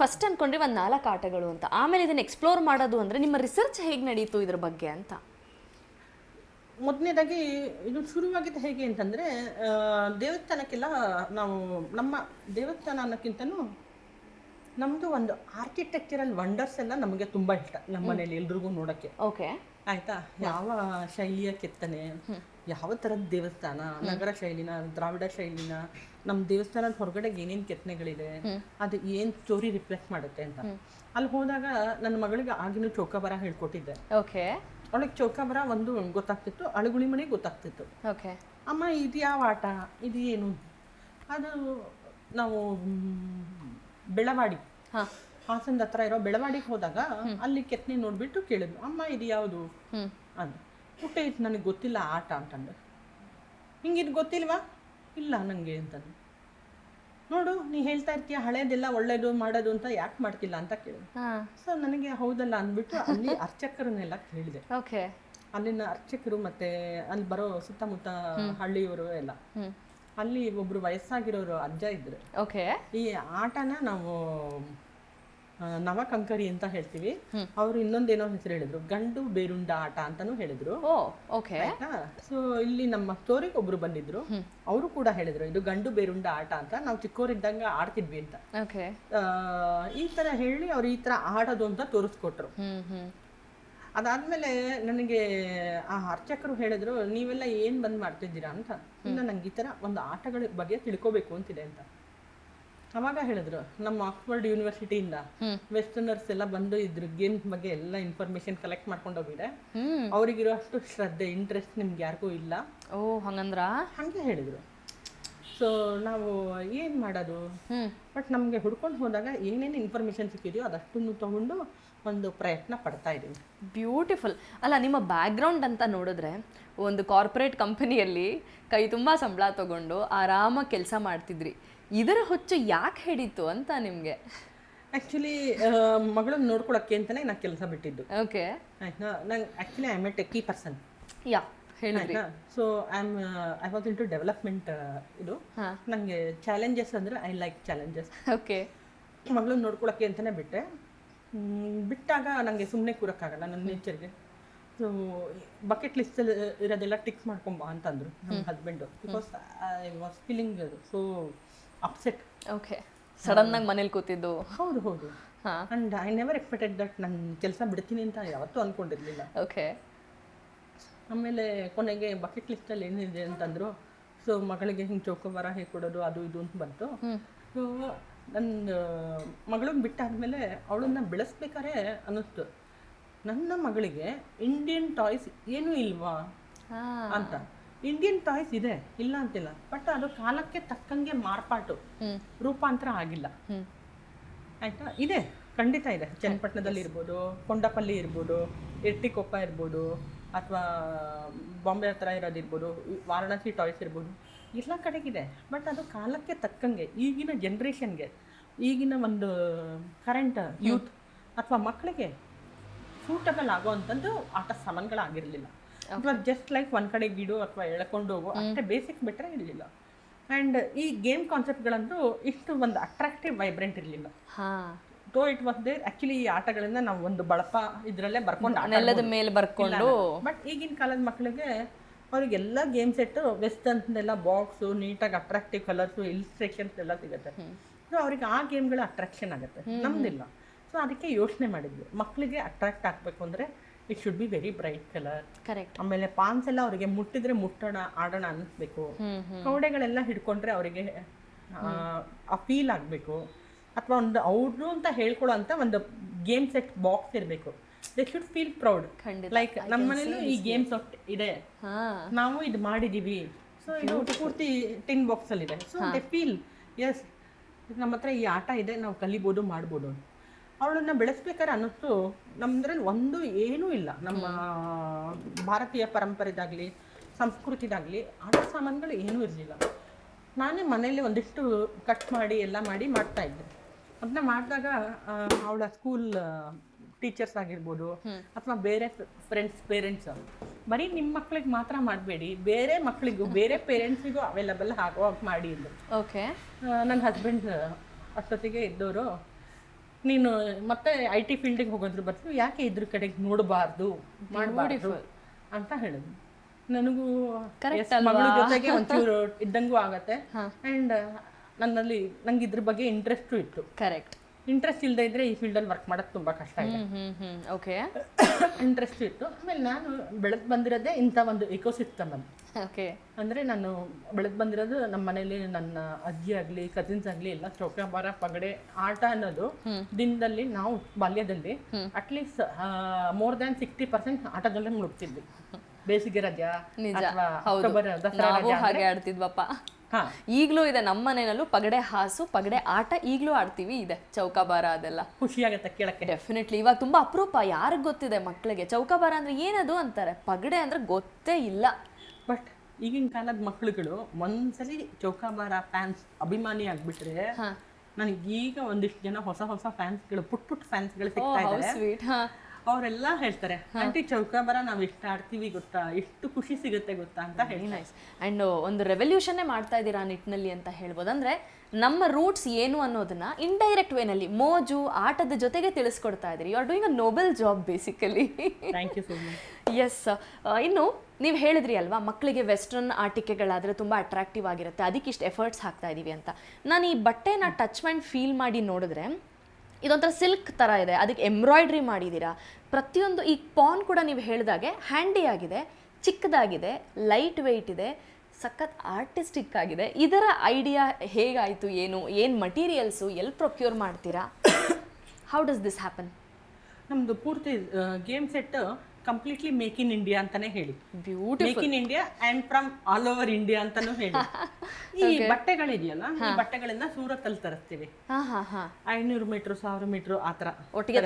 First ಅನ್ಕೊಂಡ್ರೆ ಒಂದು ನಾಲ್ಕು ಆಟಗಳು ಅಂತ. ಆಮೇಲೆ ಇದನ್ನು ಎಕ್ಸ್ಪ್ಲೋರ್ ಮಾಡೋದು ಅಂದರೆ ನಿಮ್ಮ ರಿಸರ್ಚ್ ಹೇಗೆ ನಡೀತು ಇದ್ರ ಬಗ್ಗೆ ಅಂತ? ಮೊದಲನೇದಾಗಿ ಇದು ಶುರುವಾಗಿದ್ದು ಹೇಗೆ ಅಂತಂದರೆ ದೇವಸ್ಥಾನಕ್ಕೆಲ್ಲ ನಾವು ನಮ್ಮ ದೇವಸ್ಥಾನ ಅನ್ನೋಕ್ಕಿಂತನೂ ನಮ್ಮದು ಒಂದು ಆರ್ಕಿಟೆಕ್ಚರಲ್ ವಂಡರ್ಸ್ ಎಲ್ಲ ನಮಗೆ ತುಂಬ ಇಷ್ಟ ನಮ್ಮ ಮನೇಲಿ ಎಲ್ರಿಗೂ ನೋಡೋಕ್ಕೆ. ಓಕೆ ಆಯ್ತಾ? ಯಾವ ಶೈಲಿಯ ಕೆತ್ತನೆ? ಯಾವ ಥರದ ದೇವಸ್ಥಾನ? ನಗರ ಶೈಲಿನ ದ್ರಾವಿಡ ಶೈಲಿನ ನಮ್ಮ ದೇವಸ್ಥಾನದ ಹೊರಗಡೆ ಏನೇನು ಕೆತ್ತನೆಗಳಿದೆ ಅದು ಏನು ಸ್ಟೋರಿ ರಿಫ್ಲೆಕ್ಟ್ ಮಾಡುತ್ತೆ ಅಂತ. ಅಲ್ಲಿ ಹೋದಾಗ ನನ್ನ ಮಗಳಿಗೆ ಆಗಿನ ಚೌಕಾಬಾರ ಹೇಳ್ಕೊಟ್ಟಿದ್ದೆ. ಓಕೆ. ಅವಳಿಗೆ ಚೌಕಾಬಾರ ಒಂದು ಗೊತ್ತಾಗ್ತಿತ್ತು ಅಳುಗುಳಿ ಮನೆ ಗೊತ್ತಾಗ್ತಿತ್ತು. ಓಕೆ. ಅಮ್ಮ ಇದು ಯಾವ ಆಟ? ಇದು ಏನು? ಅದು ನಾವು ಬೆಳವಾಡಿ. ಹಾ. ಹಾಸನದ ಹತ್ರ ಇರೋ ಬೆಳವಾಡಿಗೆ ಹೋದಾಗ ಅಲ್ಲಿ ಕೆತ್ತನೆ ನೋಡ್ಬಿಟ್ಟು ಕೇಳಿದ್ರು ಅಮ್ಮ ಇದು ಯಾವುದು? ಅಂದ ಪುಟ್ಟ ಇದು ನನಗೆ ಗೊತ್ತಿಲ್ಲ ಆಟ ಅಂತಂದು ಹಿಂಗೆ ಇದು ಗೊತ್ತಿಲ್ವಾ? ಇಲ್ಲ ನನಗೆ ಅಂತಂದು ನೋಡು ನೀ ಹೇಳ್ತಾ ಇರ್ತೀಯ ಹಳೇದೆಲ್ಲ ಒಳ್ಳೇದು ಮಾಡೋದು ಅಂತ ಯಾಕೆ ಮಾಡ್ತಿಲ್ಲ? ಅಂತ ಕೇಳಿದೆ ಸೊ ನನಗೆ ಹೌದಲ್ಲ ಅಂದ್ಬಿಟ್ಟು ಅಲ್ಲಿ ಅರ್ಚಕರನ್ನೆಲ್ಲ ಕೇಳಿದೆ. ಓಕೆ. ಅಲ್ಲಿನ ಅರ್ಚಕರು ಮತ್ತೆ ಅಲ್ಲಿ ಬರೋ ಸುತ್ತಮುತ್ತ ಹಳ್ಳಿಯವರು ಎಲ್ಲ. ಅಲ್ಲಿ ಒಬ್ರು ವಯಸ್ಸಾಗಿರೋರು ಅಜ್ಜ ಇದ್ರು. ಓಕೆ. ಈ ಆಟನ ನಾವು ನವಕಂಕರಿ ಅಂತ ಹೇಳ್ತೀವಿ. ಅವರು ಇನ್ನೊಂದೇನೋ ಹೆಸರು ಹೇಳಿದ್ರು. ಗಂಡು ಬೇರುಂಡ ಆಟ ಅಂತಾನು ಹೇಳಿದ್ರು. ಸೊ ಇಲ್ಲಿ ನಮ್ಮ ಸ್ಟೋರಿಗೆ ಒಬ್ರು ಬಂದಿದ್ರು ಅವರು ಕೂಡ ಹೇಳಿದ್ರು ಇದು ಗಂಡು ಬೇರುಂಡ ಆಟ ಅಂತ. ನಾವು ಚಿಕ್ಕವರಿದ್ದಂಗ ಆಡ್ತಿದ್ವಿ ಅಂತ. ಈ ತರ ಹೇಳಿ ಅವ್ರು ಈ ತರ ಆಡೋದು ಅಂತ ತೋರಿಸ್ಕೊಟ್ರು. ಅದಾದ್ಮೇಲೆ ನನಗೆ ಆ ಅರ್ಚಕರು ಹೇಳಿದ್ರು ನೀವೆಲ್ಲ ಏನ್ ಬಂದ್ ಮಾಡ್ತಿದ್ದೀರಾ ಅಂತ? ಇನ್ನು ನಂಗೆ ಈ ತರ ಒಂದು ಆಟಗಳ ಬಗ್ಗೆ ತಿಳ್ಕೊಬೇಕು ಅಂತಿದೆ ಅಂತ. ಅವಾಗ ಹೇಳಿದ್ರು ನಮ್ಮ ಆಕ್ಸ್ಫರ್ಡ್ ಯೂನಿವರ್ಸಿಟಿಯಿಂದ ವೆಸ್ಟರ್ನರ್ಸ್ ಎಲ್ಲ ಬಂದು ಇದ್ರ ಗೇಮ್ ಬಗ್ಗೆ ಎಲ್ಲ ಇನ್ಫಾರ್ಮೇಶನ್ ಕಲೆಕ್ಟ್ ಮಾಡ್ಕೊಂಡು ಹೋಗಿದೆ ಅವ್ರಿಗಿರೋ ಅಷ್ಟು ಶ್ರದ್ಧೆ ಇಂಟ್ರೆಸ್ಟ್ ನಿಮ್ಗೆ ಯಾರಿಗೂ ಇಲ್ಲ. ಓ ಹಂಗಂದ್ರ? ಹಾಗೆ ಹೇಳಿದ್ರು. ಸೊ ನಾವು ಏನು ಮಾಡೋದು? ಬಟ್ ನಮಗೆ ಹುಡ್ಕೊಂಡು ಹೋದಾಗ ಏನೇನು ಇನ್ಫಾರ್ಮೇಷನ್ ಸಿಕ್ಕಿದೆಯೋ ಅದಷ್ಟನ್ನು ತಗೊಂಡು ಒಂದು ಪ್ರಯತ್ನ ಪಡ್ತಾ ಇದ್ದೀವಿ ಬ್ಯೂಟಿಫುಲ್ ಅಲ್ಲ ನಿಮ್ಮ ಬ್ಯಾಕ್ಗ್ರೌಂಡ್ ಅಂತ ನೋಡಿದ್ರೆ ಒಂದು ಕಾರ್ಪೊರೇಟ್ ಕಂಪನಿಯಲ್ಲಿ ಕೈ ತುಂಬ ಸಂಬಳ ತಗೊಂಡು ಆರಾಮಾಗಿ ಕೆಲಸ ಮಾಡ್ತಿದ್ರಿ. ಇದರ ಹುಚ್ಚು ಯಾಕೆ ಹಿಡಿತು ಅಂತ ನಿಮಗೆ? ಆ್ಯಕ್ಚುಲಿ ಮಗಳನ್ನ ನೋಡ್ಕೊಳಕ್ಕೆ ಅಂತಲೇ ನಾನು ಕೆಲಸ ಬಿಟ್ಟಿದ್ದು. ಓಕೆ ಆಯ್ತಾ? ನಂಗೆ actually I am a techie person yeah ಆಯ್ತಾ? So I am I was into development ಇದು. ನನಗೆ ಚಾಲೆಂಜಸ್ ಅಂದರೆ ಐ ಲೈಕ್ ಚಾಲೆಂಜಸ್ ಓಕೆ ಮಗಳನ್ನ ನೋಡ್ಕೊಳಕ್ಕೆ ಅಂತಲೇ ಬಿಟ್ಟೆ. ಬಿಟ್ಟಾಗ ನನಗೆ ಸುಮ್ಮನೆ ಕೂರಕ್ಕಾಗಲ್ಲ ನನ್ನ ನೇಚರ್ಗೆ ಸೊ ಬಕೆಟ್ ಲಿಸ್ಟಲ್ಲಿ ಇರೋದೆಲ್ಲ ಟಿಕ್ಸ್ ಮಾಡ್ಕೊಂಬ ಅಂತಂದರು ನಮ್ಮ husband because I was feeling so upset okay ಸಡನ್ನಾಗಿ ಮನೇಲಿ ಕೂತಿದ್ದು. ಹೌದು ಹೌದು. And I never expected that ನನ್ನ ಕೆಲಸ ಬಿಡ್ತೀನಿ ಅಂತ ಯಾವತ್ತೂ ಅಂದ್ಕೊಂಡಿರಲಿಲ್ಲ ಓಕೆ ಆಮೇಲೆ ಕೊನೆಗೆ ಬಕೆಟ್ ಲಿಸ್ಟಲ್ಲಿ ಏನಿದೆ ಅಂತಂದರು ಸೊ ಮಗಳಿಗೆ ಹಿಂಗೆ ಚೌಕೋಬಾರ ಹೇಗೆ ಕೊಡೋದು ಅದು ಇದು ಅಂತ ಬಂತು. ಸೊ ನನ್ನ ಮಗಳನ್ನ ಬಿಟ್ಟಾದ್ಮೇಲೆ ಅವಳನ್ನ ಬೆಳೆಸ್ಬೇಕಾರೆ ಅನ್ನಿಸ್ತು. ನನ್ನ ಮಗಳಿಗೆ ಇಂಡಿಯನ್ ಟಾಯ್ಸ್ ಏನೂ ಇಲ್ವಾ? ಅಂತ. ಇಂಡಿಯನ್ ಟಾಯ್ಸ್ ಇದೆ ಇಲ್ಲ ಅಂತಿಲ್ಲ. ಬಟ್ ಅದು ಕಾಲಕ್ಕೆ ತಕ್ಕಂಗೆ ಮಾರ್ಪಾಟು. ರೂಪಾಂತರ ಆಗಿಲ್ಲ. ಆಯ್ತಾ? ಇದೆ. ಖಂಡಿತ ಇದೆ. ಚನ್ನಪಟ್ಟಣದಲ್ಲಿ ಇರ್ಬೋದು ಕೊಂಡಪಲ್ಲಿ ಇರ್ಬೋದು ಎಟ್ಟಿಕೊಪ್ಪ ಇರ್ಬೋದು ಅಥವಾ ಬಾಂಬೆ ಹತ್ರ ಇರೋದಿರ್ಬೋದು ಇರ್ಬೋದು ವಾರಣಾಸಿ ಟಾಯ್ಸ್ ಇರ್ಬೋದು. ಎಲ್ಲ ಕಡೆಗಿದೆ. ಬಟ್ ಅದು ಕಾಲಕ್ಕೆ ತಕ್ಕಂಗೆ ಈಗಿನ ಜನ್ರೇಷನ್ಗೆ ಈಗಿನ ಒಂದು ಕರೆಂಟ್ ಯೂತ್ ಅಥವಾ ಮಕ್ಕಳಿಗೆ ಸೂಟಬಲ್ ಆಗೋ ಅಂಥದ್ದು ಆಟ ಸಾಮಾನುಗಳಾಗಿರಲಿಲ್ಲ. ಅಥವಾ ಜಸ್ಟ್ ಲೈಕ್ ಒಂದು ಕಡೆ ಬಿಡು ಅಥವಾ ಎಳ್ಕೊಂಡು ಹೋಗೋ ಅಷ್ಟೇ ಬೇಸಿಕ್ ಬಿಟ್ಟರೆ ಇರಲಿಲ್ಲ. ಆ್ಯಂಡ್ ಈ ಗೇಮ್ ಕಾನ್ಸೆಪ್ಟ್ಗಳಂತೂ ಇಷ್ಟು ಒಂದು ಅಟ್ರಾಕ್ಟಿವ್ ವೈಬ್ರೆಂಟ್ ಇರಲಿಲ್ಲ. ತೋ ಇಟ್ ವಾಸ್ ದೇರ್ ಆಕ್ಚುಲಿ ಈ ಆಟಗಳನ್ನ ನಾವು ಒಂದು ಬಳಪ ಇದರಲ್ಲೇ ಬರ್ಕೊಂಡು ನೆಲದ ಮೇಲೆ ಬರ್ಕೊಂಡು. ಬಟ್ ಈಗಿನ ಕಾಲದ ಮಕ್ಕಳಿಗೆ ಅವ್ರಿಗೆಲ್ಲ ಗೇಮ್ ಸೆಟ್ಟು ವೆಸ್ಟರ್ನ್ಸ್ದೆಲ್ಲ ಬಾಕ್ಸು ನೀಟಾಗಿ ಅಟ್ರಾಕ್ಟಿವ್ ಕಲರ್ಸು ಇಲ್ಸ್ಟ್ರೇಷನ್ಸ್ ಎಲ್ಲ ಸಿಗುತ್ತೆ. ಸೊ ಅವ್ರಿಗೆ ಆ ಗೇಮ್ಗಳ ಅಟ್ರಾಕ್ಷನ್ ಆಗುತ್ತೆ. ನಮ್ದಿಲ್ಲ. ಸೊ ಅದಕ್ಕೆ ಯೋಚನೆ ಮಾಡಿದ್ವಿ. ಮಕ್ಕಳಿಗೆ ಅಟ್ರಾಕ್ಟ್ ಆಗಬೇಕು ಅಂದರೆ it should be very bright colour correct ಆಮೇಲೆ ಪಾನ್ಸ್ ಎಲ್ಲ ಅವರಿಗೆ ಮುಟ್ಟಿದ್ರೆ ಮುಟ್ಟೋಣ ಆಡೋಣ ಅನ್ಸ್ಬೇಕು. ಕೌಡೆಗಳೆಲ್ಲ ಕವಡೆಗಳೆಲ್ಲ ಹಿಡ್ಕೊಂಡ್ರೆ ಅವರಿಗೆ ಆ ಫೀಲ್ ಆಗಬೇಕು. ಅಥವಾ ಒಂದು ಅವರು ಅಂತ ಹೇಳ್ಕೊಳ್ಳೋ ಅಂತ ಒಂದು ಗೇಮ್ ಸೆಟ್ ಬಾಕ್ಸ್ ಇರಬೇಕು. They should feel proud. Like ನಮ್ಮ ಮನೇಲಿ ಈ ಗೇಮ್ ಸೆಟ್ ಇದೆ. ನಾವು ಇದು ಮಾಡಿದೀವಿ. ಸೊ ಇದು ಪೂರ್ತಿ ಟಿನ್ ಬಾಕ್ಸ್ ಅಲ್ಲಿ ಇದೆ ಸೊ ದೇ ಫೀಲ್ ಎಸ್ ನಮ್ಮ ಹತ್ರ ಈ ಆಟ ಇದೆ ನಾವು ಕಲಿಬೋದು ಮಾಡ್ಬೋದು ಅವಳನ್ನ ಬೆಳೆಸ್ಬೇಕಾದ್ರೆ ಅನ್ನಿಸ್ತು ನಮ್ಮದ್ರಲ್ಲಿ ಒಂದು ಏನೂ ಇಲ್ಲ. ನಮ್ಮ ಭಾರತೀಯ ಪರಂಪರೆದಾಗಲಿ ಸಂಸ್ಕೃತಿದಾಗಲಿ ಆಟ ಸಾಮಾನುಗಳು ಏನೂ ಇರಲಿಲ್ಲ. ನಾನೇ ಮನೆಯಲ್ಲಿ ಒಂದಿಷ್ಟು ಕಟ್ ಮಾಡಿ ಎಲ್ಲ ಮಾಡಿ ಮಾಡ್ತಾ ಇದ್ದೆ. ಅದನ್ನ ಮಾಡಿದಾಗ ಅವಳ ಸ್ಕೂಲ್ ಟೀಚರ್ಸ್ ಆಗಿರ್ಬೋದು ಅಥವಾ ಬೇರೆ ಫ್ರೆಂಡ್ಸ್ ಪೇರೆಂಟ್ಸ್ ಬರೀ ನಿಮ್ಮ ಮಕ್ಳಿಗೆ ಮಾತ್ರ ಮಾಡಬೇಡಿ. ಬೇರೆ ಮಕ್ಕಳಿಗೂ ಬೇರೆ ಪೇರೆಂಟ್ಸಿಗೂ ಅವೈಲಬಲ್ ಆಗೋ ಹಾಗೆ ಮಾಡಿ ಅಂದರು. ಓಕೆ ನನ್ನ ಹಸ್ಬೆಂಡ್ ಅಷ್ಟೊತ್ತಿಗೆ ಇದ್ದವರು ನೀನು ಮತ್ತೆ ಐ ಟಿ ಫೀಲ್ಡಿಗೆ ಹೋಗೋದ್ರ ಬರ್ತೀವಿ ಯಾಕೆ ಇದ್ರ ಕಡೆಗೆ ನೋಡಬಾರ್ದು? ಮಾಡಬಾರ್ದು ಅಂತ ಹೇಳಿದ್ವಿ ನನಗೂ ಮಗಳ ಜೊತೆಗೆ ಒಂಚೂರು ಇದ್ದಂಗೂ ಆಗತ್ತೆ. ಆ್ಯಂಡ್ ನನ್ನಲ್ಲಿ ನಂಗೆ ಇದ್ರ ಬಗ್ಗೆ ಇಂಟ್ರೆಸ್ಟು ಇತ್ತು. ಕರೆಕ್ಟ್ ಇಂಟ್ರೆಸ್ಟ್ ಇಲ್ಲದೆ ಇದ್ರೆ ಈ ಫೀಲ್ಡಲ್ಲಿ ವರ್ಕ್ ಮಾಡೋದು ತುಂಬ ಕಷ್ಟ ಇದೆ. ಓಕೆ ಇಂಟ್ರೆಸ್ಟ್ ಇತ್ತು ಆಮೇಲೆ ನಾನು ಬೆಳೆದು ಬಂದಿರೋದೇ ಇಂಥ ಒಂದು ಎಕೋಸಿಸ್ಟಮ್ ಅಲ್ಲಿ. ಓಕೆ ಅಂದರೆ ನಾನು ಬೆಳೆದು ಬಂದಿರೋದು ನಮ್ಮ ಮನೇಲಿ ನನ್ನ ಅಜ್ಜಿ ಆಗಲಿ ಕಸಿನ್ಸ್ ಆಗಲಿ ಎಲ್ಲ ಚೌಕಾಬಾರ ಪಗಡೆ ಆಟ ಅನ್ನೋದು ದಿನದಲ್ಲಿ ನಾವು ಬಾಲ್ಯದಲ್ಲಿ at least more than sixty percent ಆಟದಲ್ಲೇ ಮುಳುಗ್ತಿದ್ವಿ ಬೇಸಿಗೆ ರಜಾ ಅಥವಾ ಅಕ್ಟೋಬರ್ ದಸರಾ ರಜಾ ಹಾಗೆ ಆಡ್ತಿದ್ವಪ್ಪ. ಈಗಲೂ ಇದೆ ನಮ್ಮ ಮನೆಯಲ್ಲೂ ಪಗಡೆ ಹಾಸು ಪಗಡೆ ಆಟ ಈಗಲೂ ಆಡ್ತೀವಿ ಇದೆ ಚೌಕಾಬಾರ ಅದೆಲ್ಲ. ಖುಷಿಯಾಗುತ್ತೆ ಕೇಳಕ್ಕೆ. ಡೆಫಿನೆಟ್ಲಿ ಇವಾಗ ತುಂಬಾ ಅಪರೂಪ ಯಾರಿಗೆ ಗೊತ್ತಿದೆ ಮಕ್ಕಳಿಗೆ ಚೌಕಾಬಾರ ಅಂದ್ರೆ ಏನದು ಅಂತಾರೆ? ಪಗಡೆ ಅಂದ್ರೆ ಗೊತ್ತೇ ಇಲ್ಲ. ಬಟ್ ಈಗಿನ ಕಾಲದ ಮಕ್ಕಳುಗಳು ಒಂದ್ಸಲಿ ಚೌಕಾಬಾರ ಫ್ಯಾನ್ಸ್ ಅಭಿಮಾನಿ ಆಗ್ಬಿಟ್ರೆ ಹಾ. ನನಗೆ ಈಗ ಒಂದಿಷ್ಟು ಜನ ಹೊಸ ಹೊಸ ಫ್ಯಾನ್ಸ್ಗಳು ಪುಟ್ ಪುಟ್ ಫ್ಯಾನ್ಸ್ಗಳು ಸಿಗ್ತಾ ಇದ್ದಾರೆ ಸ್ವೀಟ್ ಹಾ. ಅವರೆಲ್ಲ ಹೇಳ್ತಾರೆ ಆಂಟಿ ಚೌಕಾಬಾರ ನಾವು ಎಷ್ಟು ಆಡ್ತೀವಿ ಗೊತ್ತಾ? ಎಷ್ಟು ಖುಷಿ ಸಿಗುತ್ತೆ ಗೊತ್ತಾ? ಅಂತ ಹೇಳಿ ನೈಸ್ ಆ್ಯಂಡ್ ಒಂದು ರೆವಲ್ಯೂಷನ್ನೇ ಮಾಡ್ತಾ ಇದ್ದೀರಾ ಆ ನಿಟ್ಟಿನಲ್ಲಿ ಅಂತ ಹೇಳ್ಬೋದು. ಅಂದರೆ ನಮ್ಮ ರೂಟ್ಸ್ ಏನು ಅನ್ನೋದನ್ನ ಇಂಡೈರೆಕ್ಟ್ ವೇನಲ್ಲಿ ಮೋಜು ಆಟದ ಜೊತೆಗೆ ತಿಳಿಸ್ಕೊಡ್ತಾ ಇದ್ದೀರಿ. You are doing a noble job basically thank you so much yes ಇನ್ನು ನೀವು ಹೇಳಿದ್ರಿ ಅಲ್ವಾ ಮಕ್ಕಳಿಗೆ ವೆಸ್ಟರ್ನ್ ಆಟಿಕೆಗಳಾದರೆ ತುಂಬ ಅಟ್ರಾಕ್ಟಿವ್ ಆಗಿರುತ್ತೆ. ಅದಕ್ಕೆ ಇಷ್ಟು ಎಫರ್ಟ್ಸ್ ಹಾಕ್ತಾ ಇದ್ದೀವಿ ಅಂತ. ನಾನು ಈ ಬಟ್ಟೆನ ಟಚ್ ಮ್ಯಾಂಡ್ ಫೀಲ್ ಮಾಡಿ ನೋಡಿದ್ರೆ ಇದೊಂಥರ ಸಿಲ್ಕ್ ಥರ ಇದೆ. ಅದಕ್ಕೆ ಎಂಬ್ರಾಯ್ಡ್ರಿ ಮಾಡಿದ್ದೀರಾ ಪ್ರತಿಯೊಂದು ಈ ಪಾನ್ ಕೂಡ ನೀವು ಹೇಳಿದಾಗೆ ಹ್ಯಾಂಡಿ ಆಗಿದೆ ಚಿಕ್ಕದಾಗಿದೆ ಲೈಟ್ ವೆಯ್ಟ್ ಇದೆ ಸಖತ್ ಆರ್ಟಿಸ್ಟಿಕ್ ಆಗಿದೆ. ಇದರ ಐಡಿಯಾ ಹೇಗಾಯಿತು ಏನು ಏನು ಮಟೀರಿಯಲ್ಸು ಎಲ್ಲಿ ಪ್ರೊಕ್ಯೂರ್ ಮಾಡ್ತೀರಾ? ಹೌ ಡಸ್ ದಿಸ್ ಹ್ಯಾಪನ್ ನಮ್ಮದು ಪೂರ್ತಿ game set completely make in India ಅಂತಾನೆ ಹೇಳಿ. Beauty make in India and from all over India ಅಂತಾನೂ ಹೇಳಿ. ಈ ಬಟ್ಟೆಗಳಿದೆಯಲ್ಲ ಈ ಬಟ್ಟೆಗಳನ್ನ ಸೂರತ್ ಅಲ್ಲಿ ತರಿಸ್ತೀವಿ. ಐನೂರು ಮೀಟರ್ ಸಾವಿರ ಮೀಟರ್ ಆತರ ಒಟ್ಟಿಗೆ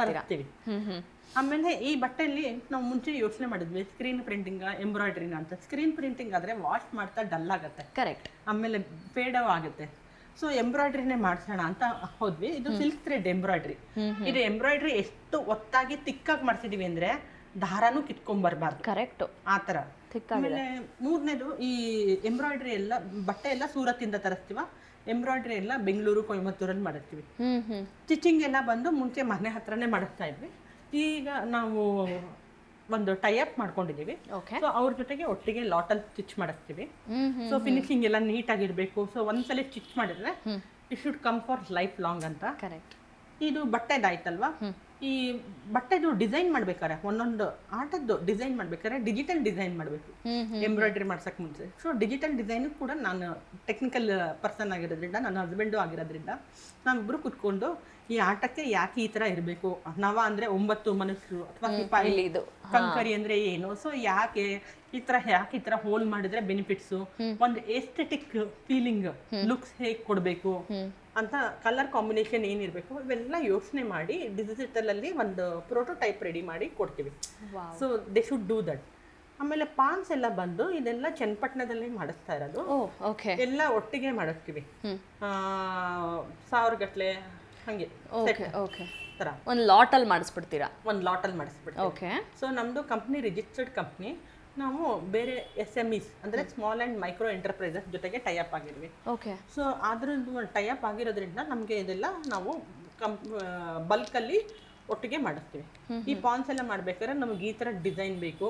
ತರಿಸ್ತೀವಿ. ಆಮೇಲೆ ಈ ಬಟ್ಟೆಯಲ್ಲಿ ನಾವು ಮುಂಚೆ ಯೋಚನೆ ಮಾಡಿದ್ವಿ ಸ್ಕ್ರೀನ್ ಪ್ರಿಂಟಿಂಗ್ ಎಂಬ್ರಾಯ್ಡ್ರಿನ ಅಂತ. ಸ್ಕ್ರೀನ್ ಪ್ರಿಂಟಿಂಗ್ ಆದ್ರೆ ವಾಶ್ ಮಾಡ್ತಾ ಡಲ್ ಆಗುತ್ತೆ. ಕರೆಕ್ಟ್ ಆಮೇಲೆ ಫೇಡ್ ಆಗುತ್ತೆ. ಸೊ ಎಂಬ್ರಾಯ್ಡ್ರಿನೇ ಮಾಡ್ಸೋಣ ಅಂತ ಹೋದ್ವಿ. ಇದು ಸಿಲ್ಕ್ ಥ್ರೆಡ್ ಎಂಬ್ರಾಯ್ಡ್ರಿ ಇದು ಎಂಬ್ರಾಯ್ಡ್ರಿ ಎಷ್ಟು ಒತ್ತಾಗಿ ತಿಕ್ಕಾಗಿ ಮಾಡ್ಸಿದೀವಿ ಅಂದ್ರೆ ದಾರಾನು ಕಿತ್ಕೊಂಡ್ಬರ್ಬಾರ್ದು ಕರೆಕ್ಟ್ ಆ ಥರ. Thick ಆಮೇಲೆ ಮೂರನೇದು ಈ ಎಂಬ್ರಾಯ್ಡ್ರಿ ಎಲ್ಲ ಬಟ್ಟೆ ಎಲ್ಲ ಸೂರತ್ತಿಂದ ತರಿಸ್ತೀವ. ಎಂಬ್ರಾಯ್ಡ್ರಿ ಎಲ್ಲ ಬೆಂಗಳೂರು ಕೊಯಮತ್ತೂರಲ್ಲಿ ಮಾಡಿರ್ತೀವಿ. ಸ್ಟಿಚಿಂಗ್ ಎಲ್ಲ ಬಂದು ಮುಂಚೆ ಮನೆ ಹತ್ರನೇ ಮಾಡಿಸ್ತಾ ಇದ್ವಿ. ಈಗ ನಾವು ಒಂದು ಟೈಅಪ್ ಮಾಡ್ಕೊಂಡಿದ್ದೀವಿ. ಓಕೆ ಸೊ ಅವ್ರ ಜೊತೆಗೆ ಒಟ್ಟಿಗೆ ಲಾಟಲ್ ಸ್ಟಿಚ್ ಮಾಡಿಸ್ತೀವಿ. ಸೊ ಫಿನಿಶಿಂಗ್ ಎಲ್ಲ ನೀಟಾಗಿರಬೇಕು ಸೊ ಒಂದ್ಸಲ ಸ್ಟಿಚ್ ಮಾಡಿದ್ರೆ it should come for life long ಅಂತ. ಕರೆಕ್ಟ್ ಇದು ಬಟ್ಟೆದಾಯ್ತಲ್ವಾ ಈ ಬಟ್ಟೆದು ಡಿಸೈನ್ ಮಾಡ್ಬೇಕಾರೆ ಒಂದೊಂದು ಆಟದ್ದು ಡಿಸೈನ್ ಮಾಡ್ಬೇಕಾದ್ರೆ ಡಿಜಿಟಲ್ ಡಿಸೈನ್ ಮಾಡಬೇಕು. ಎಂಬ್ರಾಯ್ಡ್ರಿ ಮಾಡ್ಸಕ್ ಮುಂಚೆ. ಸೊ ಡಿಜಿಟಲ್ ಡಿಸೈನ್ ಕೂಡ ನಾನು ಟೆಕ್ನಿಕಲ್ ಪರ್ಸನ್ ಆಗಿರೋದ್ರಿಂದ ನನ್ನ ಹಸ್ಬೆಂಡು ಆಗಿರೋದ್ರಿಂದ ನಾವಿಬ್ರು ಕುತ್ಕೊಂಡು ಈ ಆಟಕ್ಕೆ ಯಾಕೆ ಈ ತರ ಇರಬೇಕು? ನವ ಅಂದ್ರೆ ಒಂಬತ್ತು ಮನುಷ್ಯರು ಅಥವಾ ಇದು. ಕಂಕರಿ ಅಂದ್ರೆ ಏನು? ಸೊ ಯಾಕೆ ಈ ತರ ಯಾಕೆ ಈ ತರ ಹೋಲ್ ಮಾಡಿದ್ರೆ ಬೆನಿಫಿಟ್ಸು ಒಂದು ಎಸ್ಥೆಟಿಕ್ ಫೀಲಿಂಗ್ ಲುಕ್ಸ್ ಹೇಗೆ ಕೊಡಬೇಕು? ಅಂತ ಕಲರ್ ಕಾಂಬಿನೇಷನ್ ಏನಿರಬೇಕು ಇವೆಲ್ಲ ಯೋಚನೆ ಮಾಡಿ ಡಿಜಿಟಲ್ ಅಲ್ಲಿ ಒಂದು ಪ್ರೋಟೋಟೈಪ್ ರೆಡಿ ಮಾಡಿ ಕೊಡ್ತೀವಿ. So they should do that ಆಮೇಲೆ ಪಾನ್ಸ್ ಎಲ್ಲ ಬಂದು ಇದೆಲ್ಲ ಚನ್ನಪಟ್ಟಣದಲ್ಲಿ ಮಾಡಿಸ್ತಾ ಇರೋದು. ಎಲ್ಲ ಒಟ್ಟಿಗೆ ಮಾಡಿಸ್ತೀವಿ. ಸಾವಿರ ಗಟ್ಲೆ ಹಂಗೆ ಓಕೆ ಓಕೆ ಥರ ಒಂದು ಲಾಟಲ್ಲಿ ಮಾಡಿಸ್ಬಿಡ್ತೀರಾ? ಒಂದು ಲಾಟಲ್ಲಿ ಮಾಡಿಸ್ಬಿಡ್ತೀವಿ. ಓಕೆ ಸೊ ನಮ್ಮದು ಕಂಪ್ನಿ ರಿಜಿಸ್ಟರ್ಡ್ ಕಂಪ್ನಿ ನಾವು ಬೇರೆ ಎಸ್ ಎಂ ಇಸ್ ಅಂದ್ರೆ ಸ್ಮಾಲ್ ಅಂಡ್ ಮೈಕ್ರೋ ಎಂಟರ್ಪ್ರೈಸಸ್ ಜೊತೆಗೆ ಟೈಅಪ್ ಆಗಿದ್ವಿ. ಓಕೆ ಸೊ ಅದ್ರದ್ದು ಟೈಅಪ್ ಆಗಿರೋದ್ರಿಂದ ನಮಗೆ ಇದೆಲ್ಲ ನಾವು ಬಲ್ಕ್ ಅಲ್ಲಿ ಒಟ್ಟಿಗೆ ಮಾಡಿಸ್ತೀವಿ. ಈ ಪಾನ್ಸ್ ಎಲ್ಲ ಮಾಡ್ಬೇಕಾದ್ರೆ ನಮ್ಗೆ ಈ ತರ ಡಿಸೈನ್ ಬೇಕು.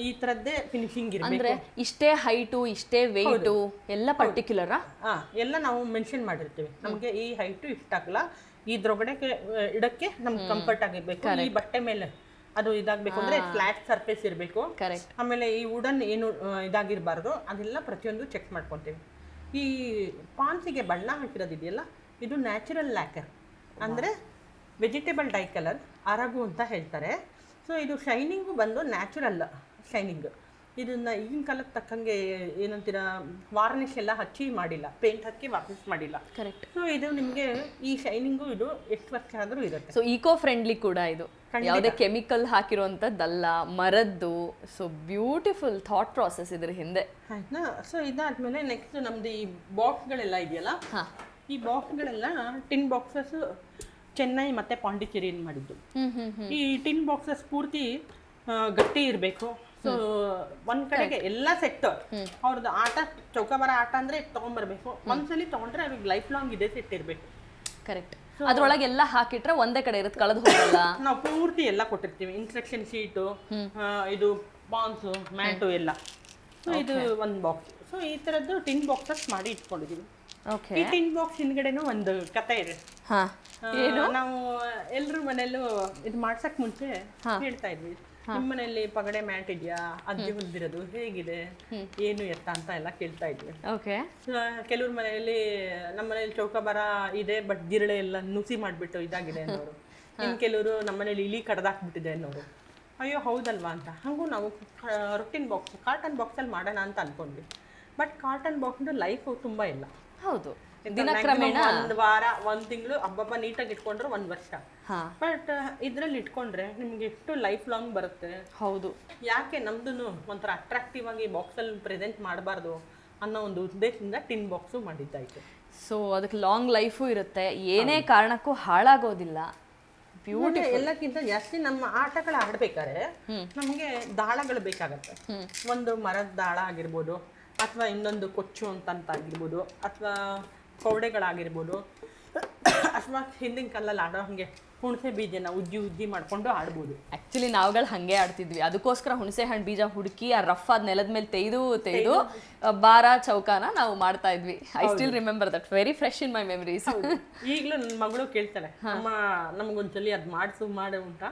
ಈ ತರದ್ದೇ ಫಿನಿಶಿಂಗ್ ಇರಬೇಕು. ಅಂದ್ರೆ ಇಷ್ಟೇ ಹೈಟು ಇಷ್ಟೇ ವೆಯ್ಟು ಎಲ್ಲ ಪರ್ಟಿಕ್ಯುಲರ್ ಆ? ಎಲ್ಲ ನಾವು ಮೆನ್ಷನ್ ಮಾಡಿರ್ತೀವಿ. ನಮಗೆ ಈ ಹೈಟು ಇಷ್ಟಾಗಲ್ಲ. ಇದ್ರೊಳಗಡೆ ಇಡಕ್ಕೆ ನಮ್ಗೆ ಕಂಫರ್ಟ್ ಆಗಿರ್ಬೇಕು. ಈ ಬಟ್ಟೆ ಮೇಲೆ ಅದು ಇದಾಗಬೇಕು ಅಂದ್ರೆ ಫ್ಲಾಟ್ ಸರ್ಫೇಸ್ ಇರಬೇಕು. ಕರೆಕ್ಟ್ ಆಮೇಲೆ ಈ ವುಡನ್ ಏನು ಇದಾಗಿರಬಾರ್ದು ಅದೆಲ್ಲ ಪ್ರತಿಯೊಂದು ಚೆಕ್ ಮಾಡ್ಕೊತೀವಿ. ಈ ಪಾನ್ಸಿಗೆ ಬಣ್ಣ ಹಾಕಿರೋದಿದೆಯಲ್ಲ ಇದು ನ್ಯಾಚುರಲ್ ಲ್ಯಾಕರ್ ಅಂದರೆ ವೆಜಿಟೇಬಲ್ ಡೈ ಕಲರ್ ಅರಗು ಅಂತ ಹೇಳ್ತಾರೆ. ಸೊ ಇದು ಶೈನಿಂಗು ಬಂದು ನ್ಯಾಚುರಲ್ ಶೈನಿಂಗ್ ಇದನ್ನ ಈಗಿನ ಕಾಲಕ್ಕೆ ತಕ್ಕಂಗೆ ಏನಂತೀರಾ ವಾರ್ನಿಷ್ ಎಲ್ಲ ಹಚ್ಚಿ ಮಾಡಿಲ್ಲ ಪೇಂಟ್ ಹಾಕಿ ವಾರ್ನಿಷ್ ಮಾಡಿಲ್ಲ. ಕರೆಕ್ಟ್ ಸೊ ಇದು ನಿಮಗೆ ಈ ಶೈನಿಂಗು ಇದು ಎಷ್ಟು ವರ್ಷ ಆದರೂ ಇರುತ್ತೆ. ಸೊ ಈಕೋ ಫ್ರೆಂಡ್ಲಿ ಕೂಡ ಇದು. ಯಾವುದೇ ಕೆಮಿಕಲ್ ಹಾಕಿರುವಂಥದ್ದಲ್ಲ ಮರದ್ದು ಸೊ ಬ್ಯೂಟಿಫುಲ್ ಥಾಟ್ ಪ್ರಾಸೆಸ್ ಇದ್ರ ಹಿಂದೆ. ಆಯ್ತಾ ಸೊ ಇದಾದ್ಮೇಲೆ ನೆಕ್ಸ್ಟ್ ನಮ್ದು ಈ ಬಾಕ್ಸ್ಗಳೆಲ್ಲ ಇದೆಯಲ್ಲ? ಈ ಬಾಕ್ಸ್ಗಳೆಲ್ಲ ಟಿನ್ ಬಾಕ್ಸಸ್ ಚೆನ್ನೈ ಮತ್ತೆ ಪಾಂಡಿಚೇರಿಯಲ್ಲಿ ಮಾಡಿದ್ದು. ಈ ಟಿನ್ ಬಾಕ್ಸಸ್ ಪೂರ್ತಿ ಗಟ್ಟಿ ಇರಬೇಕು. ಸೊ ಒಂದ್ ಕಡೆಗೆ ಎಲ್ಲಾ ಸೆಟ್ ಅವ್ರದ್ದು ಆಟ ಚೌಕಾಬಾರ ಆಟ ಅಂದ್ರೆ ತಗೊಂಡ್ಬರ್ಬೇಕು ಒಂದ್ಸಲಿ ತಗೊಂಡ್ರೆ ಅವ್ರಿಗೆ ಲೈಫ್ ಲಾಂಗ್ ಇದೇ ಸೆಟ್ ಇರ್ಬೇಕು. ಕರೆಕ್ಟ್ ಅದ್ರೊಳಗೆ ಎಲ್ಲ ಹಾಕಿಟ್ರೆ ಒಂದೇ ಕಡೆ ಇರುತ್ತೆ ಕಳೆದು ಹೋಗಲ್ಲ. ನಾವು ಪೂರ್ತಿ ಎಲ್ಲ ಕೊಟ್ಟಿರ್ತೀವಿ. ಇನ್ಸ್ಟ್ರಕ್ಷನ್ ಶೀಟು ಇದು ಬಾನ್ಸ್ ಮ್ಯಾಟು ಎಲ್ಲ. ಸೊ ಇದು ಒಂದು ಬಾಕ್ಸ್ ಸೊ ಈ ತರದ್ದು ಟಿನ್ ಬಾಕ್ಸಸ್ ಮಾಡಿ ಇಟ್ಕೊಂಡಿದ್ದೀವಿ ಓಕೆ ಈ ಟಿನ್ ಬಾಕ್ಸ್ ಹಿಂದ್ಗಡೆನೂ ಒಂದು ಕತೆ ಇದೆ. ನಾವು ಎಲ್ರು ಮನೆಯಲ್ಲೂ ಇದು ಮಾಡ್ಸಕ್ ಮುಂಚೆ ಹೇಳ್ತಾ ಇದ್ವಿ. ನಿಮ್ಮ ಮನೆಯಲ್ಲಿ ಪಗಡೆ ಮ್ಯಾಟ್ ಇದೆಯಾ? ಅಜ್ಜಿ ಹೊಂದಿರೋದು ಹೇಗಿದೆ? ಏನು ಎತ್ತ ಅಂತ ಎಲ್ಲ ಕೇಳ್ತಾ ಇದ್ವಿ. ಓಕೆ. ಕೆಲವ್ರ ಮನೆಯಲ್ಲಿ ನಮ್ಮ ಮನೇಲಿ ಚೌಕಾಬಾರ ಇದೆ ಬಟ್ ಜಿರಳೆ ಎಲ್ಲ ನುಸಿ ಮಾಡಿಬಿಟ್ಟು ಇದಾಗಿದೆ ಅನ್ನೋರು. ಇನ್ನು ಕೆಲವರು ನಮ್ಮ ಮನೇಲಿ ಇಲಿ ಕಡ್ದಾಕ್ಬಿಟ್ಟಿದೆ ಅನ್ನೋರು. ಅಯ್ಯೋ ಹೌದಲ್ವಾ ಅಂತ. ಹಾಗೂ ನಾವು ರೊಟ್ಟಿನ್ ಬಾಕ್ಸ್ ಕಾಟನ್ ಬಾಕ್ಸಲ್ಲಿ ಮಾಡೋಣ ಅಂತ ಅನ್ಕೊಂಡ್ವಿ. ಬಟ್ ಕಾಟನ್ ಬಾಕ್ಸ್ ಲೈಫ್ ತುಂಬ ಇಲ್ಲ. ಹೌದು. ದಿನಕ್ರಮೇಣ ಒಂದು ವಾರ ಒಂದು ತಿಂಗಳು ಹಬ್ಬಬ್ಬ ನೀಟಾಗಿ ಇಟ್ಕೊಂಡ್ರೆ ಒಂದು ವರ್ಷ. ಬಟ್ ಇದ್ರಲ್ಲಿ ಇಟ್ಕೊಂಡ್ರೆ ನಿಮ್ಗೆ ಎಷ್ಟು ಲೈಫ್ ಲಾಂಗ್ ಬರುತ್ತೆ. ಹೌದು. ಯಾಕೆ ನಮ್ದು ಒಂಥರ ಅಟ್ರಾಕ್ಟಿವ್ ಆಗಿ ಬಾಕ್ಸಲ್ಲಿ ಪ್ರೆಸೆಂಟ್ ಮಾಡಬಾರ್ದು ಅನ್ನೋ ಒಂದು ಉದ್ದೇಶದಿಂದ ಟಿನ್ ಬಾಕ್ಸು ಮಾಡಿದ್ದಾಯ್ತು. ಸೊ ಅದಕ್ಕೆ ಲಾಂಗ್ ಲೈಫು ಇರುತ್ತೆ. ಏನೇ ಕಾರಣಕ್ಕೂ ಹಾಳಾಗೋದಿಲ್ಲ. ಬ್ಯೂಟಿ ಎಲ್ಲಕ್ಕಿಂತ ಜಾಸ್ತಿ ನಮ್ಮ ಆಟಗಳು ಆಡ್ಬೇಕಾದ್ರೆ ನಮಗೆ ದಾಳಗಳು ಬೇಕಾಗತ್ತೆ. ಒಂದು ಮರದ ದಾಳ ಆಗಿರ್ಬೋದು ಅಥವಾ ಇನ್ನೊಂದು ಕೊಚ್ಚು ಅಂತ ಆಗಿರ್ಬೋದು ಅಥವಾ ಕೌಡೆಗಳಾಗಿರ್ಬೋದು ಅಥವಾ ಹಿಂದಿನ ಕಾಲಲ್ಲಿ ಆಡೋ ಹಾಗೆ ಹುಣಸೆ ಬೀಜನ ಉಜ್ಜಿ ಉಜ್ಜಿ ಮಾಡ್ಕೊಂಡು ಆಡ್ಬೋದು. ಆಕ್ಚುಲಿ ನಾವುಗಳು ಹಂಗೆ ಆಡ್ತಿದ್ವಿ. ಅದಕ್ಕೋಸ್ಕರ ಹುಣಸೆ ಹಣ್ಣು ಬೀಜ ಹುಡುಕಿ ಆ ರಫ್ ಆದ ನೆಲದ ಮೇಲೆ ತೆಗೆದು ತೆಗೆದು ಬಾರ ಚೌಕಾನ ನಾವು ಮಾಡ್ತಾ ಇದ್ವಿ. I still remember that very fresh in my memories ಈಗಲೂ ನನ್ನ ಮಗಳು ಕೇಳ್ತಾಳೆ ಅಮ್ಮ ನಮಗೊಂದ್ಸಲಿ ಅದು ಮಾಡಿಸು ಮಾಡು ಅಂತ.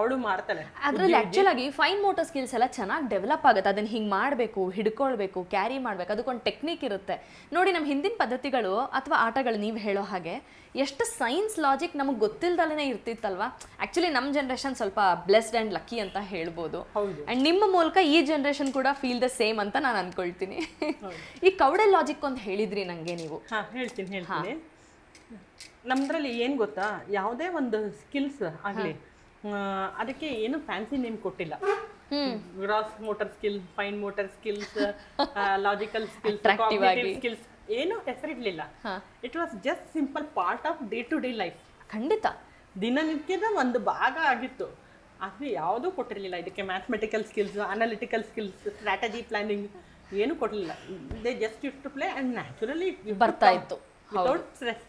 ಅವಳು ಮಾಡ್ತಾಳೆ ಅದ್ರಲ್ಲಿ ಆಕ್ಚುಲ್ ಆಗಿ ಫೈನ್ ಮೋಟರ್ ಸ್ಕಿಲ್ಸ್ ಎಲ್ಲ ಚೆನ್ನಾಗಿ ಡೆವಲಪ್ ಆಗುತ್ತೆ. ಅದನ್ನ ಹಿಂಗ್ ಮಾಡಬೇಕು ಹಿಡ್ಕೊಳ್ಬೇಕು ಕ್ಯಾರಿ ಮಾಡಬೇಕು. ಅದಕ್ಕೊಂದು ಟೆಕ್ನಿಕ್ ಇರುತ್ತೆ. ನೋಡಿ ನಮ್ಮ ಹಿಂದಿನ ಪದ್ಧತಿಗಳು ಅಥವಾ ಆಟಗಳು ನೀವು ಹೇಳೋ ಹಾಗೆ ಎಷ್ಟು ಸೈನ್ಸ್ ಲಾಜಿಕ್ ನಮಗೆ ಗೊತ್ತಿಲ್ದಲೇ ಇರ್ತಿತ್ತಲ್ವಾ? ಆಕ್ಚುಲಿ ನಮ್ಮ ಜನ್ರೇಷನ್ ಸ್ವಲ್ಪ ಬ್ಲೆಸ್ಡ್ ಆ್ಯಂಡ್ ಲಕ್ಕಿ ಅಂತ ಹೇಳ್ಬೋದು. ಅಂಡ್ ಆ್ಯಂಡ್ ನಿಮ್ಮ ಮೂಲಕ ಈ ಜನ್ರೇಷನ್ ಕೂಡ ಫೀಲ್ ದ ಸೇಮ್ ಅಂತ ನಾನು ಅನ್ಕೊಳ್ತೀನಿ. ಈ ಕೌಡೆ ಲಾಜಿಕ್ ಅಂತ ಹೇಳಿದ್ರಿ ನಂಗೆ ನೀವು? ಹಾ ಹೇಳ್ತೀನಿ ಹೇಳ್ತೀನಿ. ನಮ್ದ್ರಲ್ಲಿ ಏನ್ ಗೊತ್ತಾ? ಯಾವುದೇ ಒಂದು ಸ್ಕಿಲ್ಸ್ ಆಗ್ಲಿ ಅದಕ್ಕೆ ಏನು ಫ್ಯಾನ್ಸಿ ನೇಮ್ ಕೊಟ್ಟಿಲ್ಲ. Gross motor skill fine motor skills logical skills skills ಏನು ಹೆಸರಿಡ್ಲಿಲ್ಲ. It was just simple part of day to day life ಖಂಡಿತ. ದಿನನಿತ್ಯದ ಒಂದು ಭಾಗ ಆಗಿತ್ತು. ಆದರೆ ಯಾವುದೂ ಕೊಟ್ಟಿರಲಿಲ್ಲ. ಇದಕ್ಕೆ mathematical skills analytical skills strategy planning ಏನು ಕೊಡಲಿಲ್ಲ they just it to play and naturally ಬರ್ತಾ ಇತ್ತು. ವಿತೌಟ್ ಸ್ಟ್ರೆಸ್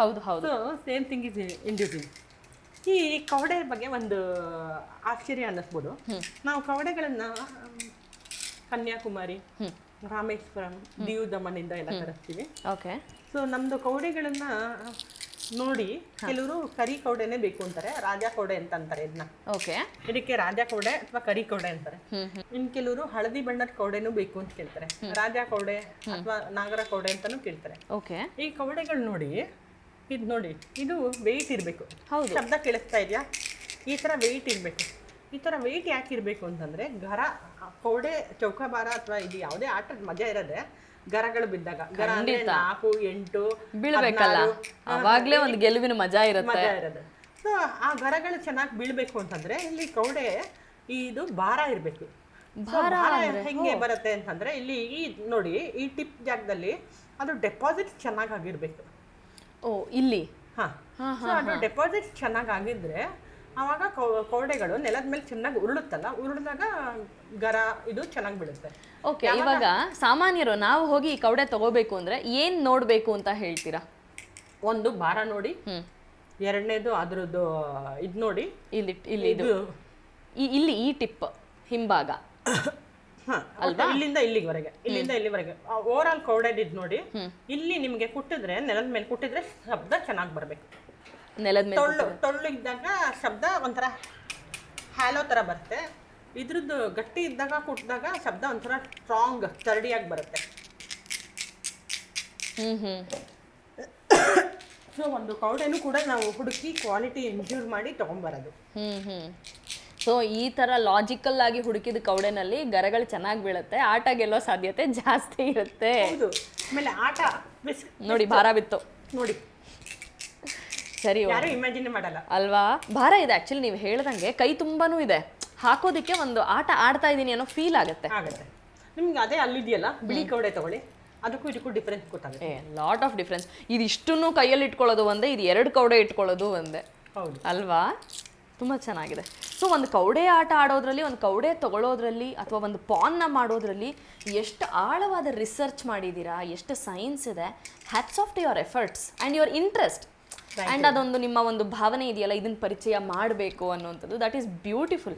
ಹೌದು ಹೌದು. ಸೇಮ್ ಥಿಂಗ್ ಇಸ್ ಇಂಡ್ಯೂಸಿಂಗ್ ಈ ಕವಡೆ ಬಗ್ಗೆ ಒಂದು ಆಶ್ಚರ್ಯ ಅನ್ನಿಸ್ಬೋದು. ನಾವು ಕವಡೆಗಳನ್ನ ಕನ್ಯಾಕುಮಾರಿ ರಾಮೇಶ್ವರಂ ದಿಯು ದಮನಿಂದ ಎಲ್ಲ ತರಿಸ್ತೀವಿ ಓಕೆ. ಸೊ ನಮ್ಮದು ಕವಡೆಗಳನ್ನ ನೋಡಿ ಕೆಲವರು ಕರಿ ಕೌಡೆನೆ ಬೇಕು ಅಂತಾರೆ ರಾಜ ಕೌಡೆ ಅಂತ ಅಂತಾರೆ ಇದನ್ನ ಓಕೆ. ಇದಕ್ಕೆ ರಾಜ ಕೌಡೆ ಅಥವಾ ಕರಿ ಕೌಡೆ ಅಂತಾರೆ. ಇನ್ ಕೆಲವರು ಹಳದಿ ಬಣ್ಣದ ಕೌಡೆನು ಬೇಕು ಅಂತ ಕೇಳ್ತಾರೆ. ರಾಜ ಕೌಡೆ ಅಥವಾ ನಾಗರ ಕೌಡೆ ಅಂತಾನೂ ಕೇಳ್ತಾರೆ. ಓಕೆ. ಈ ಕೌಡೆಗಳು ನೋಡಿ ಇದು ನೋಡಿ ಇದು ವೆಯ್ಟ್ ಇರಬೇಕು. ಹೌದು. ಶಬ್ದ ಕೇಳಿಸ್ತಾ ಇದೆಯಾ? ಈ ಥರ ವೆಯ್ಟ್ ಇರಬೇಕು. ಈ ಥರ ವೆಯ್ಟ್ ಯಾಕೆ ಇರಬೇಕು ಅಂತಂದ್ರೆ ಗರ ಕೋಡೆ ಚೌಕಬಾರ ಅಥವಾ ಇದು ಯಾವುದೇ ಆಟದ ಮಜಾ ಇರೋದೆ ಗರಗಳು ಬಿದ್ದಾಗ. ಗರ ಅಂದ್ರೆ ನಾಲ್ಕು ಎಂಟು ಬೀಳ್ಬೇಕಲ್ಲ. ಅವಾಗಲೇ ಒಂದು ಗೆಲುವಿನ ಮಜಾ ಇರುತ್ತೆ. ಮಜಾ ಇರೋದು. ಸೊ ಆ ಗರಗಳು ಚೆನ್ನಾಗಿ ಬೀಳಬೇಕು ಅಂತಂದ್ರೆ ಇಲ್ಲಿ ಕೌಡೆ ಇದು ಭಾರ ಇರಬೇಕು. ಭಾರ ಹೆಂಗೆ ಬರುತ್ತೆ ಅಂತಂದ್ರೆ ಇಲ್ಲಿ ಈ ನೋಡಿ ಈ ಟಿಪ್ ಜಾಗದಲ್ಲಿ ಅದು ಡೆಪಾಸಿಟ್ ಚೆನ್ನಾಗಿ ಆಗಿರ್ಬೇಕು. ಓ ಇಲ್ಲಿ? ಹಾ. ಸೊ ಅದು ಡೆಪಾಸಿಟ್ ಚೆನ್ನಾಗಿ ಆಗಿದ್ರೆ ಆವಾಗ ಕೌಡೆಗಳು ನೆಲದ ಮೇಲೆ ಚೆನ್ನಾಗಿ ಉರುಳುತ್ತಲ್ಲ ಉರುಳಿದಾಗ ಗರ ಇದು ಚೆನ್ನಾಗಿ ಬೀಳುತ್ತೆ. ಓಕೆ ಇವಾಗ ಸಾಮಾನ್ಯರು ನಾವು ಹೋಗಿ ಈ ಕವಡೆ ತಗೋಬೇಕು ಅಂದ್ರೆ ಏನ್ ನೋಡ್ಬೇಕು ಅಂತ ಹೇಳ್ತೀರಾ? ಒಂದು ಭಾರ ನೋಡಿ ಎರಡನೇದು ಅದ್ರದ್ದು ಇದು ನೋಡಿ ಇಲ್ಲಿ ಇಲ್ಲಿ ಇದು. ಇದು. ಈ ಇಲ್ಲಿ ಈ ಟಿಪ್ ಹಿಂಭಾಗ. ಹಾ, ಒಟ್ಟು ಇಲ್ಲಿಂದ ಇಲ್ಲಿವರೆಗೆ ಇಲ್ಲಿಂದ ಇಲ್ಲಿವರೆಗೆ. ಓವರ್ ಆಲ್ ಕೌಡೆಡ್ ಇದ್ ನೋಡಿ ಇಲ್ಲಿ ನಿಮಗೆ ಕುಟ್ಟಿದ್ರೆ ನೆಲದ ಮೇಲೆ ಕುಟ್ಟಿದ್ರೆ ಶಬ್ದ ಚೆನ್ನಾಗಿ ಬರಬೇಕು. ನೆಲದ ಮೇಲೆ ತೊಳ್ಳು ತೊಳ್ಳು ಇದ್ದಾಗ ಶಬ್ದ ಒಂಥರ ಹ್ಯಾಲೋ ಥರ ಬರುತ್ತೆ. ಇದ್ರದ್ದು ಗಟ್ಟಿ ಇದ್ದಾಗ ಕುಟ್ಟಿದಾಗ ಶಬ್ದ ಒಂಥರ ಸ್ಟ್ರಾಂಗ್ ಚರಡಿಯಾಗಿ ಬರುತ್ತೆ. ಹ್ಮ್ ಹ್ಮ್. ಸೊ ಒಂದು ಕೌಡೆನೂ ಕೂಡ ನಾವು ಹುಡುಕಿ ಕ್ವಾಲಿಟಿ ಇನ್ಶೂರ್ ಮಾಡಿ ತೊಗೊಂಬರೋದು ಸೊ ಈ ತರ ಲಾಜಿಕಲ್ ಆಗಿ ಹುಡುಕಿದ ಕೌಡೆನಲ್ಲಿ ಗರಗಳು ಚೆನ್ನಾಗಿ ಬೀಳುತ್ತೆ. ಆಟ ಗೆಲ್ಲೋ ಸಾಧ್ಯತೆ ಜಾಸ್ತಿ ಇರುತ್ತೆ. ಆಮೇಲೆ ಆಟ ನೋಡಿ ಭಾರ ಬಿತ್ತು. ನೋಡಿ. ಸರಿ ಇಮ್ಯಾಜಿನ್ ಮಾಡಲ್ಲ. ಅಲ್ವಾ? ಭಾರ ಇದೆ ಆಕ್ಚುಲಿ ನೀವು ಹೇಳ್ದಂಗೆ. ಕೈ ತುಂಬಾನು ಇದೆ. ಹಾಕೋದಿಕ್ಕೆ ಒಂದು ಆಟ ಆಡ್ತಾ ಇದ್ದೀನಿ ಅನ್ನೋ ಫೀಲ್ ಆಗುತ್ತೆ. ಆಗುತ್ತೆ. ನಿಮ್ಗೆ ಅದೇ ಅಲ್ಲಿದೆಯಲ್ಲ ಬಿಳಿ ಕೌಡೆ ತಗೊಳ್ಳಿ. ಅದಕ್ಕೂ ಇದಕ್ಕೂ ಡಿಫ್ರೆನ್ಸ್ ಗೊತ್ತಾಗುತ್ತೆ. ಲಾಟ್ ಆಫ್ ಡಿಫ್ರೆನ್ಸ್ ಇದು ಇಷ್ಟನ್ನು ಕೈಯಲ್ಲಿ ಇಟ್ಕೊಳ್ಳೋದು ಒಂದೇ ಇದು ಎರಡು ಕೌಡೆ ಇಟ್ಕೊಳ್ಳೋದು ಒಂದೇ. ಹೌದು. ಅಲ್ವಾ? ತುಂಬ ಚೆನ್ನಾಗಿದೆ. ಸೊ ಒಂದು ಕೌಡೆ ಆಟ ಆಡೋದ್ರಲ್ಲಿ ಒಂದು ಕೌಡೆ ತಗೊಳ್ಳೋದ್ರಲ್ಲಿ ಅಥವಾ ಒಂದು ಪಾನ್ನ ಮಾಡೋದ್ರಲ್ಲಿ ಎಷ್ಟು ಆಳವಾದ ರಿಸರ್ಚ್ ಮಾಡಿದ್ದೀರಾ ಎಷ್ಟು ಸೈನ್ಸ್ ಇದೆ hats off to your efforts and your interest and ಅದೊಂದು ನಿಮ್ಮ ಒಂದು ಭಾವನೆ ಇದೆಯಲ್ಲ ಇದನ್ನು ಪರಿಚಯ ಮಾಡಬೇಕು ಅನ್ನುವಂಥದ್ದು. That is beautiful